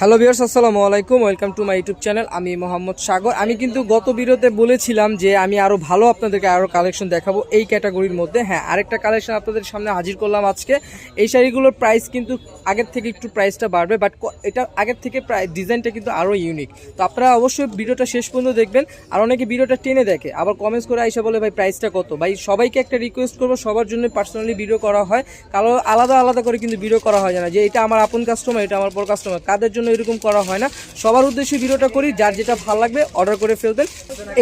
Hello বিয়ার্স আসসালামু আলাইকুম। Welcome to my YouTube channel. আমি মোহাম্মদ সাগর। আমি কিন্তু গত ভিডিওতে বলেছিলাম যে আমি আরও ভালো আপনাদেরকে আরও কালেকশন দেখাবো এই ক্যাটাগরির মধ্যে। হ্যাঁ আরেকটা কালেকশন আপনাদের সামনে হাজির করলাম আজকে। এই শাড়িগুলোর প্রাইস কিন্তু আগের থেকে একটু প্রাইসটা বাড়বে বাট এটা আগের থেকে প্রায় ডিজাইনটা কিন্তু আরও ইউনিক তো আপনারা অবশ্যই ভিডিওটা শেষ পর্যন্ত দেখবেন। আর অনেকে ভিডিওটা টেনে দেখে, আবার কমেন্টস করে আইসা বলে, ভাই প্রাইসটা কত? ভাই, সবাইকে একটা রিকোয়েস্ট করব, সবার জন্য পার্সোনালি ভিডিও করা হয়। কারও আলাদা আলাদা করে কিন্তু ভিডিও করা হয় না যে, এটা আমার আপন কাস্টমার এটা আমার পর কাস্টমার কাদের জন্য এরকম করা হয় না। সবার উদ্দেশ্যে ভিডিওটা করি, যার যেটা ভালো লাগবে অর্ডার করে ফেলবেন।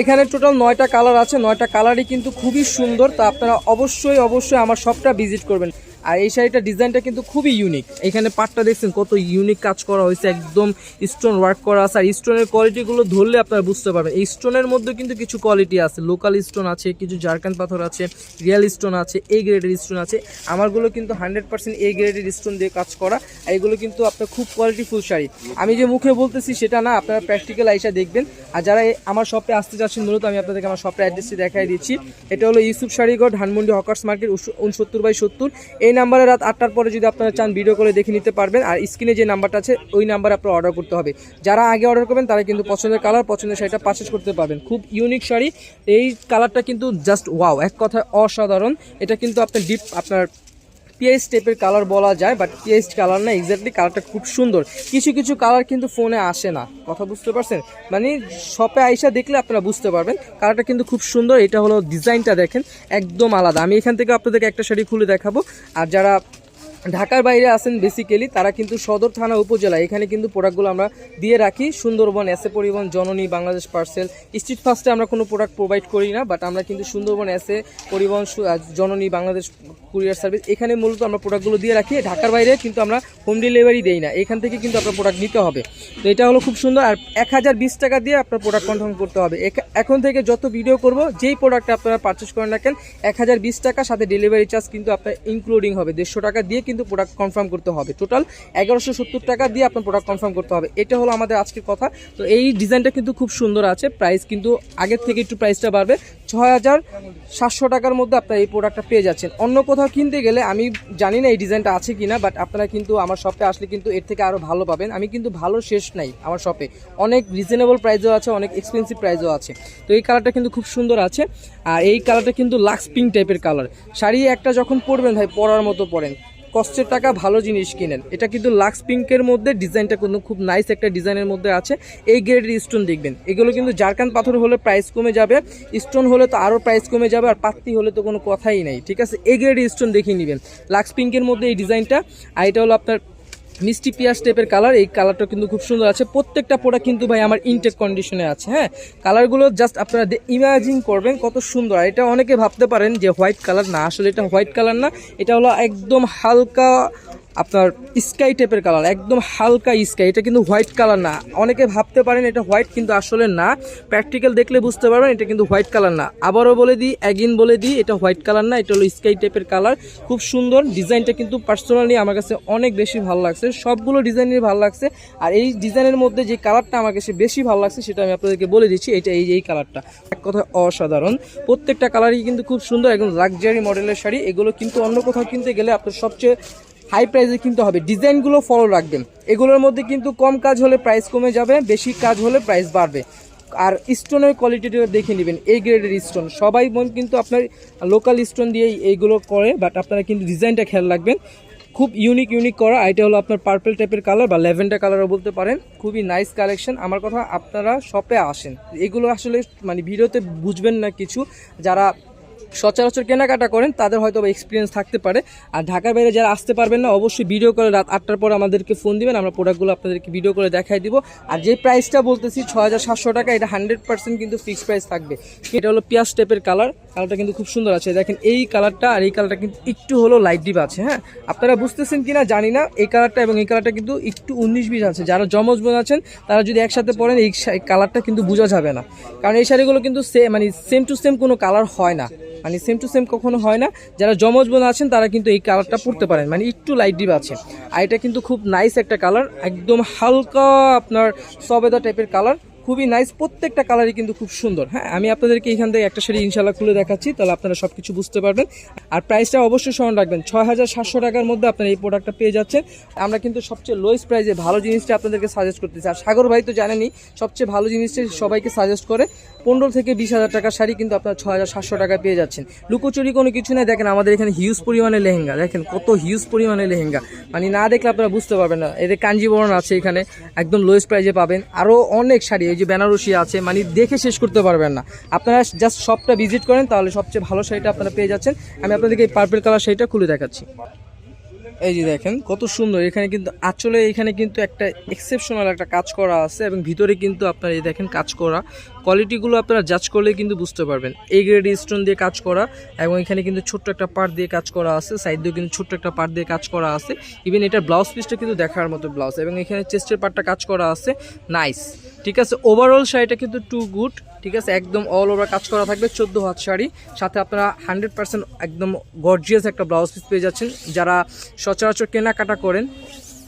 এখানে টোটাল নয়টা কালার আছে, নয়টা কালারই কিন্তু খুবই সুন্দর, তা আপনারা অবশ্যই অবশ্যই আমার সবটা ভিজিট করবেন। আর এই শাড়িটা ডিজাইনটা কিন্তু খুবই ইউনিক এখানে পাটটা দেখছেন, কত ইউনিক কাজ করা হয়েছে, একদম স্টোন ওয়ার্ক করা আছে। আর স্টোনের কোয়ালিটিগুলো ধরলে আপনারা বুঝতে পারবেন। এই স্টোনের মধ্যে কিন্তু কিছু কোয়ালিটি আছে। লোকাল স্টোন আছে, কিছু জারকান পাথর আছে রিয়েল স্টোন আছে এই গ্রেডের স্টোন আছে। আমারগুলো কিন্তু হান্ড্রেড পার্সেন্ট এই গ্রেডের স্টোন দিয়ে কাজ করা। আর এগুলো কিন্তু আপনার খুব কোয়ালিটিফুল শাড়ি। আমি যে মুখে বলতেছি সেটা না, আপনারা প্র্যাকটিক্যাল আইসা দেখবেন। আর যারা এ- আমার শপে আসতে চাচ্ছেন মূলত আমি আপনাদেরকে আমার শপের অ্যাড্রেসটি দেখাই দিচ্ছি। এটা হলো ইউসুফ শাড়িগড় ধানমন্ডি হকার্স মার্কেট উনসত্তর বাই সত্তর এই নাম্বারে রাত আটটার পরে যদি আপনারা চান ভিডিও করে দেখে নিতে পারবেন, আর স্ক্রিনে যে নাম্বারটা আছে, ওই নাম্বারে আপনারা অর্ডার করতে হবে। যারা আগে অর্ডার করবেন, তারা কিন্তু পছন্দের কালার পছন্দের শাড়িটা পারচেস করতে পারবেন। খুব ইউনিক শাড়ি। এই কালারটা কিন্তু জাস্ট ওয়াও এক কথায় অসাধারণ। এটা কিন্তু আপনার ডিপ আপনার পিএইচ টাইপের কালার বলা যায় বাট পিএইচ কালার না এক্স্যাক্টলি কালারটা খুব সুন্দর। কিছু কিছু কালার কিন্তু ফোনে আসে না, কথা বুঝতে পারছেন? মানে শপে আইসা দেখলে আপনারা বুঝতে পারবেন কালারটা কিন্তু খুব সুন্দর, এটা হলো ডিজাইনটা দেখেন, একদম আলাদা। আমি এখান থেকে আপনাদেরকে একটা শাড়ি খুলে দেখাবো, আর যারা ঢাকার বাইরে আছেন বেসিক্যালি তারা কিন্তু সদর থানা উপজেলা। এখানে কিন্তু প্রোডাক্টগুলো আমরা দিয়ে রাখি। সুন্দরবন এসে পরিবহন জননী, বাংলাদেশ পার্সেল স্ট্রিট ফার্স্টে আমরা কোনো প্রোডাক্ট প্রোভাইড করি না বাট আমরা কিন্তু সুন্দরবন এসে পরিবহন জননী, বাংলাদেশ কুরিয়ার সার্ভিস এখানে মূলত আমরা প্রোডাক্টগুলো দিয়ে রাখি। ঢাকার বাইরে কিন্তু আমরা হোম ডেলিভারি দেই না। এখান থেকে কিন্তু আপনার প্রোডাক্ট নিতে হবে। তো এটা হলো খুব সুন্দর। আর এক হাজার বিশ টাকা দিয়ে আপনার প্রোডাক্ট কনফার্ম করতে হবে। এখন থেকে যত ভিডিও করব, যেই প্রোডাক্ট আপনারা পারচেস করেন না কেন, এক হাজার বিশ টাকা সাথে ডেলিভারি চার্জ কিন্তু আপনার ইনক্লুডিং হবে। দেড়শো টাকা দিয়ে কিন্তু প্রোডাক্ট কনফার্ম করতে হবে। টোটাল এগারোশো সত্তর টাকা দিয়ে আপনার প্রোডাক্ট কনফার্ম করতে হবে। এটা হলো আমাদের আজকের কথা। তো এই ডিজাইনটা কিন্তু খুব সুন্দর আছে। প্রাইস কিন্তু আগের থেকে একটু প্রাইসটা বাড়বে। ছয় হাজার সাতশো টাকার মধ্যে আপনারা এই প্রোডাক্টটা পেয়ে যাচ্ছেন। অন্য কোথাও কিনতে গেলে আমি জানি না এই ডিজাইনটা আছে কিনা বাট আপনারা কিন্তু আমার শপে আসলে কিন্তু এর থেকে আরও ভালো পাবেন। আমি কিন্তু ভালো শেষ নাই আমার শপে অনেক রিজনেবল প্রাইসও আছে, অনেক এক্সপেন্সিভ প্রাইসও আছে। তো এই কালারটা কিন্তু খুব সুন্দর আছে। আর এই কালারটা কিন্তু লাক্স পিঙ্ক টাইপের কালার শাড়ি একটা যখন পরবেন ভাই, পরার মতো পরেন। কষ্টের টাকা ভালো জিনিস কিনেন। এটা কিন্তু লাক্স পিঙ্কের মধ্যে ডিজাইনটা কিন্তু খুব নাইস একটা ডিজাইনের মধ্যে আছে। এই গ্রেডের স্টোন দেখবেন। এগুলো কিন্তু জারকান পাথর হলে প্রাইস কমে যাবে স্টোন হলে তো আরও প্রাইস কমে যাবে, আর পাত্তি হলে তো কোনো কথাই নাই, ঠিক আছে? এই গ্রেডের স্টোন দেখিয়ে নেবেন। লাক্স পিঙ্কের মধ্যে এই ডিজাইনটা আর এটা হলো আপনার মিষ্টি পিঁয়াজ টাইপের কালার এই কালারটা কিন্তু খুব সুন্দর আছে। প্রত্যেকটা প্রোডাক্ট কিন্তু ভাই আমার ইনটেক কন্ডিশনে আছে হ্যাঁ? কালারগুলো জাস্ট আপনারা ইমাজিন করবেন কত সুন্দর। এটা অনেকে ভাবতে পারেন যে হোয়াইট কালার না, আসলে এটা হোয়াইট কালার না। এটা হলো একদম হালকা আপনার স্কাই টাইপের কালার একদম হালকা স্কাই এটা কিন্তু হোয়াইট কালার না। অনেকে ভাবতে পারেন এটা হোয়াইট কিন্তু আসলে না। প্র্যাকটিক্যাল দেখলে বুঝতে পারবেন এটা কিন্তু হোয়াইট কালার না। আবারও বলে দিই অ্যাগিন বলে দিই, এটা হোয়াইট কালার না, এটা হলো স্কাই টাইপের কালার খুব সুন্দর ডিজাইনটা কিন্তু পার্সোনালি আমার কাছে অনেক বেশি ভালো লাগছে। সবগুলো ডিজাইনের ভালো লাগছে। আর এই ডিজাইনের মধ্যে যে কালারটা আমার কাছে বেশি ভালো লাগছে, সেটা আমি আপনাদেরকে বলে দিচ্ছি, এটা এই যে এই কালারটা এক কথা অসাধারণ। প্রত্যেকটা কালারই কিন্তু খুব সুন্দর, একদম লাক্সারি মডেলের শাড়ি। এগুলো কিন্তু অন্য কোথাও কিনতে গেলে আপনার সবচেয়ে হাই প্রাইসে কিনতে হবে। ডিজাইনগুলো ফলো রাখবেন। এগুলোর মধ্যে কিন্তু কম কাজ হলে প্রাইস কমে যাবে, বেশি কাজ হলে প্রাইস বাড়বে। আর স্টোনের কোয়ালিটিটা দেখে নেবেন। এই গ্রেডের স্টোন সবাই কিন্তু আপনার লোকাল স্টোন দিয়েই এইগুলো করে বাট আপনারা কিন্তু ডিজাইনটা খেয়াল রাখবেন। খুব ইউনিক ইউনিক করা। এটা হলো আপনার পার্পল টাইপের কালার বা ল্যাভেন্ডার কালারও বলতে পারেন। খুবই নাইস কালেকশন আমার কথা আপনারা শপে আসেন। এগুলো আসলে মানে ভিডিওতে বুঝবেন না কিছু। যারা সচরাচর কেনাকাটা করেন, তাদের হয়তো এক্সপিরিয়েন্স থাকতে পারে। আর ঢাকার বাইরে যারা আসতে পারবেন না, অবশ্যই ভিডিও করে রাত আটটার পর আমাদেরকে ফোন দিবেন, আমরা প্রোডাক্টগুলো আপনাদেরকে ভিডিও করে দেখাই দিব। আর যে প্রাইসটা বলতেছি ছ টাকা, এটা হান্ড্রেড কিন্তু ফিক্সড প্রাইস থাকবে। এটা হলো পিয়াজ টাইপের কালার কালারটা কিন্তু খুব সুন্দর আছে। দেখেন এই কালারটা আর এই কালারটা কিন্তু একটু হলো লাইট ডিপ আছে হ্যাঁ? আপনারা বুঝতেছেন কি না জানি না, এই কালারটা এবং এই কালারটা কিন্তু একটু উনিশ বিশ আছে। যারা জমজ বোন আছেন, তারা যদি একসাথে পরেন, এই কালারটা কিন্তু বোঝা যাবে না। কারণ এই শাড়িগুলো কিন্তু সে মানে সেম টু সেম কোনো কালার হয় না। মানে সেম টু সেম কখনো হয় না। যারা জমজ বোন আছেন, তারা কিন্তু এই কালারটা পরতে পারেন। মানে একটু লাইট ডিপ আছে। আর এটা কিন্তু খুব নাইস একটা কালার একদম হালকা আপনার সবেদা টাইপের কালার খুবই নাইস প্রত্যেকটা কালারই কিন্তু খুব সুন্দর। হ্যাঁ আমি আপনাদেরকে এখান থেকে একটা শাড়ি ইনশাল্লাহ খুলে দেখাচ্ছি, তাহলে আপনারা সব কিছু বুঝতে পারবেন। আর প্রাইসটা অবশ্যই স্মরণ রাখবেন ছয় হাজার সাতশো টাকার মধ্যে আপনারা এই প্রোডাক্টটা পেয়ে যাচ্ছেন। আমরা কিন্তু সবচেয়ে লোয়েস্ট প্রাইসে ভালো জিনিসটা আপনাদেরকে সাজেস্ট করতেছি। আর সাগর ভাই তো জানেনই, সবচেয়ে ভালো জিনিসটা সবাইকে সাজেস্ট করে, পনেরো থেকে বিশ হাজার টাকার শাড়ি কিন্তু আপনার ছয় হাজার সাতশো টাকা পেয়ে যাচ্ছেন। লুকোচুরি কোনো কিছু নেই, দেখেন আমাদের এখানে হিউজ পরিমাণে লেহেঙ্গা, দেখেন কত হিউজ পরিমাণে লেহেঙ্গা। মানে না দেখলে আপনারা বুঝতে পারবেন না, এদের কাঞ্জিবরণ আছে এখানে, একদম লোয়েস্ট প্রাইসে পাবেন। আরও অনেক শাড়ি এই যে বেনারসি আছে মানে দেখে শেষ করতে পারবেন না। আপনারা জাস্ট শপটা ভিজিট করেন, তাহলে সবচেয়ে ভালো শাড়িটা আপনারা পেয়ে যাচ্ছেন। আমি আপনাদেরকে এই পার্পেল কালার শাড়িটা খুলে দেখাচ্ছি। এই যে দেখেন, কত সুন্দর। এখানে কিন্তু আসলে এখানে কিন্তু একটা এক্সেপশনাল একটা কাজ করা আছে এবং ভিতরে কিন্তু আপনারা এই দেখেন কাজ করা। কোয়ালিটিগুলো আপনারা জাজ করলে কিন্তু বুঝতে পারবেন। এই গ্রেড স্টোন দিয়ে কাজ করা এবং এখানে কিন্তু ছোট্ট একটা পার্ট দিয়ে কাজ করা আছে সাইড দিয়ে কিন্তু ছোট্ট একটা পার্ট দিয়ে কাজ করা আছে। ইভেন এটার ব্লাউজ পিসটা কিন্তু দেখার মতো ব্লাউজ এবং এখানে চেস্টের পার্টটা কাজ করা আছে। নাইস ঠিক আছে ওভারঅল শাড়িটা কিন্তু টু গুড ঠিক আছে, একদম অল ওভার কাজ করা থাকবে, চোদ্দ হাত শাড়ি। সাথে আপনারা হান্ড্রেড পার্সেন্ট একদম গর্জিয়াস একটা ব্লাউজ পিস পেয়ে যাচ্ছেন। যারা সচরাচর কেনাকাটা করেন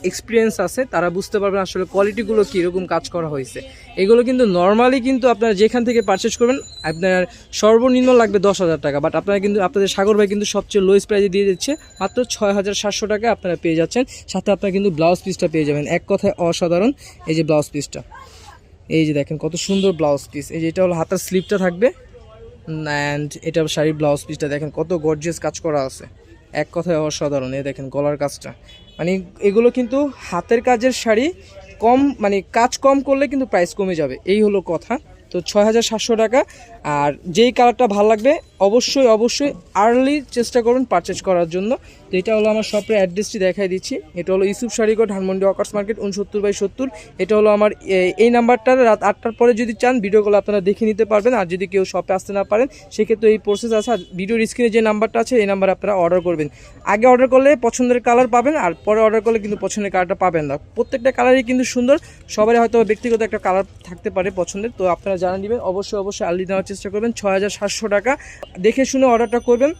এক্সপিরিয়েন্স আছে, তারা বুঝতে পারবেন আসলে কোয়ালিটিগুলো কীরকম কাজ করা হয়েছে। এগুলো কিন্তু নর্মালি কিন্তু আপনারা যেখান থেকে পারচেস করবেন, আপনার সর্বনিম্ন লাগবে দশ হাজার টাকা বাট আপনারা কিন্তু, আপনাদের সাগর ভাই কিন্তু সবচেয়ে লোয়েস্ট প্রাইজে দিয়ে দিচ্ছে, মাত্র ছয় হাজার সাতশো টাকা আপনারা পেয়ে যাচ্ছেন। সাথে আপনারা কিন্তু ব্লাউজ পিসটা পেয়ে যাবেন। এক কথায় অসাধারণ এই যে ব্লাউজ পিসটা এই যে দেখেন কত সুন্দর ব্লাউজ পিস এই যে এটা হলো হাতার স্লিপটা থাকবে। অ্যান্ড এটা শাড়ির ব্লাউজ পিসটা দেখেন কত গর্জিয়াস কাজ করা আছে। এক কথায় অসাধারণ এ দেখেন গলার কাজটা। মানে এগুলো কিন্তু হাতের কাজের শাড়ি, কম মানে কাজ কম করলে কিন্তু প্রাইস কমে যাবে, এই হলো কথা। তো ছয় হাজার সাতশো টাকা, আর যেই কালারটা ভালো লাগবে অবশ্যই অবশ্যই আর্লি চেষ্টা করুন পারচেজ করার জন্য। তো এটা হলো আমার শপের অ্যাড্রেসটি দেখাই দিচ্ছি। এটা হলো ইউসুফ শাড়িগড় ধানমন্ডি অকার্স মার্কেট উনসত্তর বাই সত্তর। এটা হলো আমার এই নাম্বারটার রাত আটটার পরে যদি চান ভিডিওগুলো আপনারা দেখে নিতে পারবেন। আর যদি কেউ শপে আসতে না পারেন, সেক্ষেত্রে এই প্রসেস আছে। আর ভিডিওর স্ক্রিনে যে নাম্বারটা আছে, এই নাম্বারে আপনারা অর্ডার করবেন। আগে অর্ডার করলে পছন্দের কালার পাবেন, আর পরে অর্ডার করলে কিন্তু পছন্দের কালারটা পাবেন না। প্রত্যেকটা কালারই কিন্তু সুন্দর। সবারই হয়তো ব্যক্তিগত একটা কালার থাকতে পারে পছন্দের। তো আপনারা জানা নেবেন, অবশ্যই অবশ্যই আর্লি নেওয়ার চেষ্টা করবেন। ছয় হাজার সাতশো টাকা। দেখে শুনে অর্ডারটা করবেন।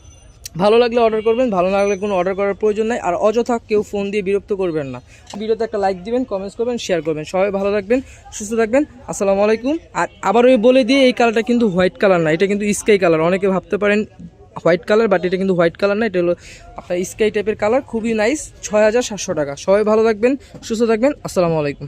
ভালো লাগলে অর্ডার করবেন, ভালো না লাগলে কোনো অর্ডার করার প্রয়োজন নাই। আর অযথা কেউ ফোন দিয়ে বিরক্ত করবেন না। ভিডিওতে একটা লাইক দিবেন কমেন্টস করবেন শেয়ার করবেন। সবাই ভালো থাকবেন, সুস্থ থাকবেন। আসসালামু আলাইকুম। আর আবারও বলে দিয়ে এই কালারটা কিন্তু হোয়াইট কালার না, এটা কিন্তু স্কাই কালার অনেকে ভাবতে পারেন হোয়াইট কালার বাট এটা কিন্তু হোয়াইট কালার না, এটা হলো আপনার স্কাই টাইপের কালার খুবই নাইস ছয় হাজার সাতশো টাকা। সবাই ভালো থাকবেন, সুস্থ থাকবেন। আসসালামু আলাইকুম।